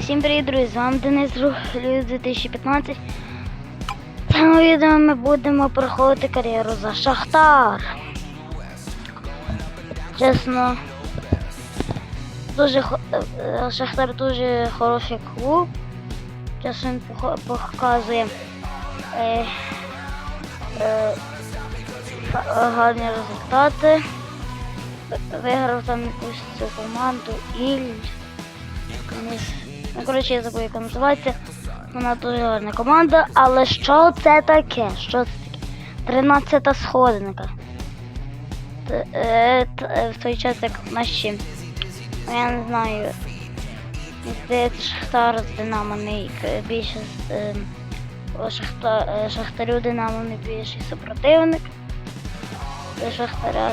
Всім привіт, друзі! З вами Денис Рух 2015. В цьому відео ми будемо проходити кар'єру за Шахтар. Чесно, дуже е, Шахтар дуже хороший клуб. Чесно він показує е, е, гарні результати. Виграв там якусь цю команду Іль. Ну, коротше, я забув, як вона називається. Вона дуже гарна команда, але що це таке? Що це таке? 13 сходинка. Е, е, В той час, як наші, ну, я не знаю, здається, Шахтар з Динамо не більше з, е, Шахта, е, Шахтарю Динамо не більший супротивник. Шахтаря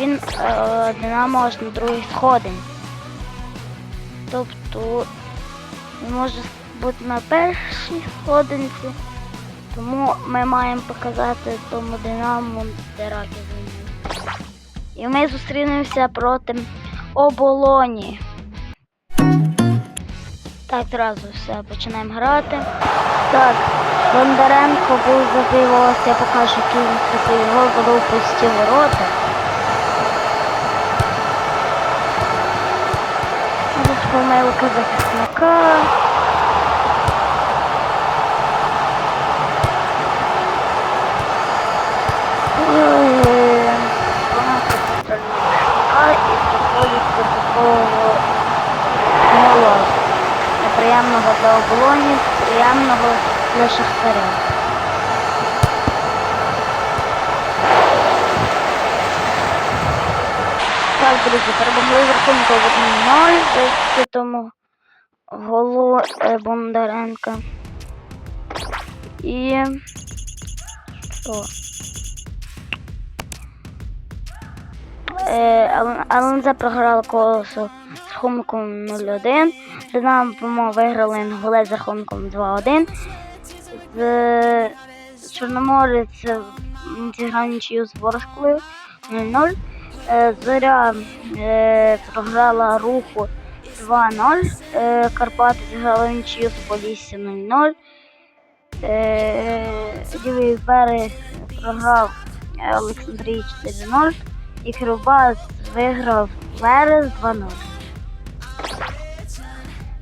він е, Динамо аж на другій сходинці. Тобто може бути на першій сходинці, тому ми маємо показати тому Динамо, де раки. І ми зустрінемося проти оболоні. Так, зразу все, починаємо грати. Так, Бондаренко був забив, я покажу, який він красивий гол, коли пусті ворота. Тут помилка захисника. Ой, Помилка захисника і доходить до такого голу. Неприємного для оболоні, приємного для шахтаря. Друзі, перемогли з рахунку 1-0 завдяки тому голу е, Бондаренка. І що? Е, програла колосу з рахунком 0-1. Динамо виграли Інгулець з рахунком 2-1. З Чорноморець зіграв нічию з Ворсклою 0-0. Е, Зоря е, програла руху 2-0. Е, Карпати зіграли нічию з Полісся 0-0. Е, Лівий берег програв Олександрії 4-0. І Кривбас виграв Верес 2-0.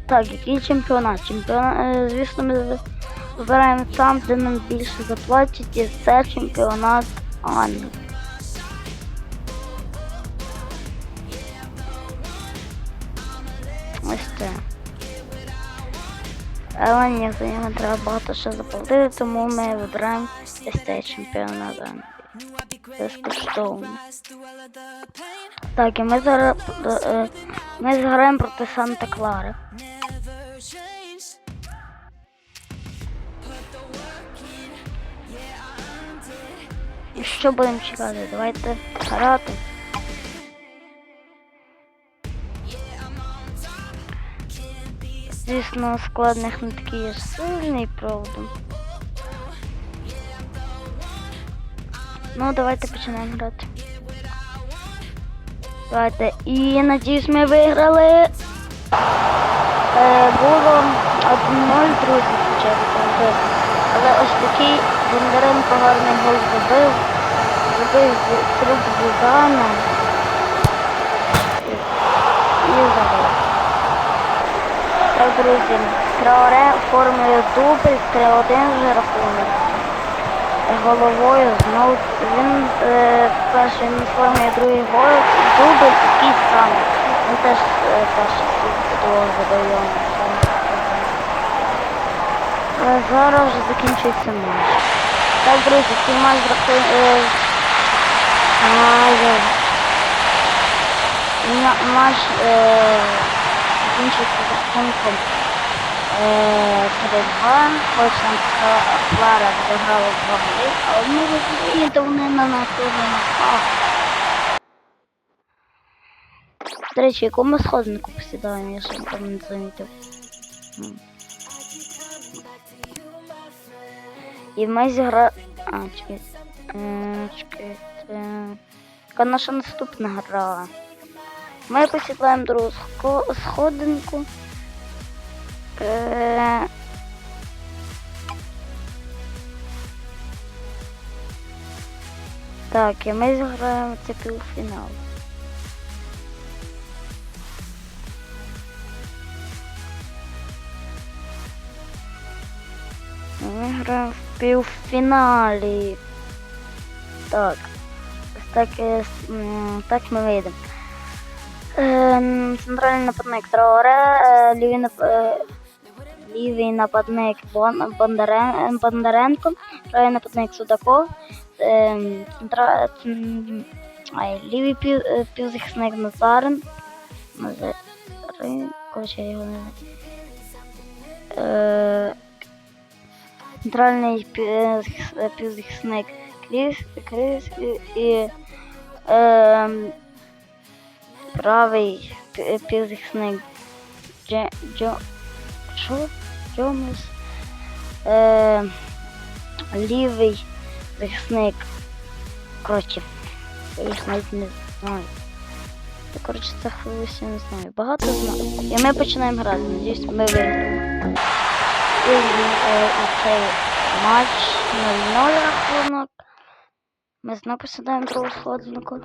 Так, який чемпіонат? Чемпіонат, звісно, ми вибираємо там, де нам більше заплатять, і це чемпіонат Англії. Ось. Але ні, за нього треба багато що заплатити, тому ми вибираємо ось цей чемпіонат. Безкоштовно. Так, і ми зараз е, ми зіграємо проти Санта Клари. І що будемо чекати? Давайте грати. Звісно, складних не такий ж сильний, правда. Ну, давайте починаємо грати. Давайте. І надіюсь, ми виграли. Е, було 1-0, друзі, спочатку. Але ось такий Бондаренко гарний гол забив. Забив труп Зідана. І забив. Так, друзі, Траоре оформлює дубль, 3-1 вже рахунок. Головою знову він е, перший він оформлює другий гол, дубль такий самий. Він теж е, перший свій забив. Е, Зараз вже закінчується матч. Так, друзі, цей матч рахує. Е, матч е, з рахунком е, 3-2. Хоч там Кла- Клара заграла два голи, але ми розумієте, вони на нас дуже напали. До речі, яку ми сходинку посідаємо, я там не замітив. І ми зігра... А, чекайте. Чекайте. Яка наша наступна гра? Ми посідаємо другу схо- сходинку. Е, Так, і ми зіграємо це півфінал. Ми граємо в півфіналі. Так. Так, так ми вийдемо. Ем, Центральний нападник Траоре, е, лівий, е, лівий нападник Бон... Бондаренко, правий нападник Судаков, ем, лівий е, півзахисник Назарин. Е, Центральний е, півзахисник і, і ем, правий пі- півзахисник Дже, Джо, що? Джомес. Е, лівий захисник. Коротше, я їх навіть не знаю. Я, коротше, це хвилююся, не знаю. Багато знаю. І ми починаємо грати. Надіюсь, ми виграємо. І е, цей матч 0-0 рахунок. Ми знову посідаємо другу сходинку.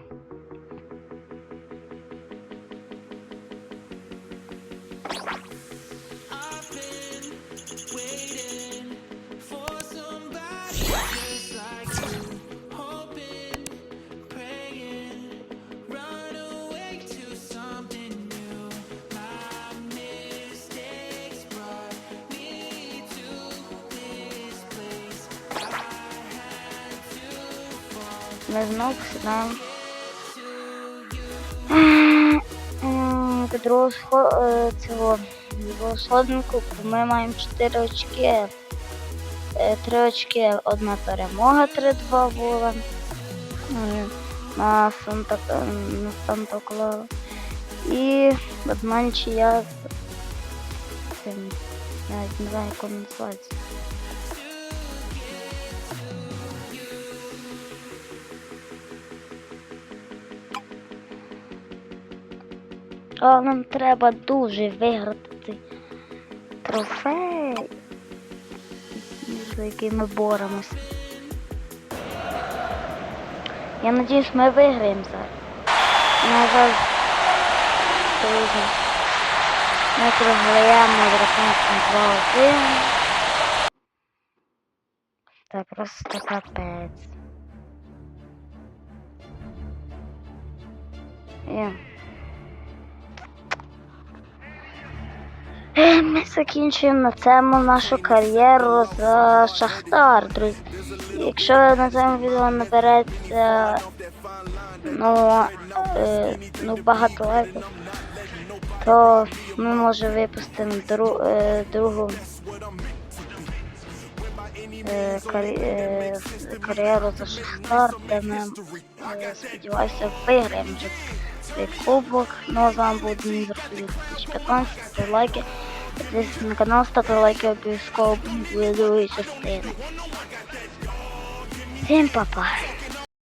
Ми знову посідаємо. М, другого е, цього другого сходинку ми маємо 4 очки. 3 очки, одна перемога, 3-2 була. На Санта на Санта Клара. І одна нічия. Навіть не знаю, як називається. А нам треба дуже виграти трофей, за який ми боремося. Я надіюсь, ми виграємо зараз. Жаль, друзі, ми програємо з рахунком 2-1. Так, просто капець. І... Ми закінчуємо на цьому нашу кар'єру за Шахтар, друзі. Якщо на цьому відео набереться ну, е, ну багато лайків, то ми може випустимо дру, е, другу е, е, кар'єру за Шахтар, де ми е, сподіваюся виграємо цей кубок. Ну а з вами був Дмитро 2015, ставте лайки. Підписуйтесь на канал, ставте лайки обов'язково до другої частини. Всім па-па!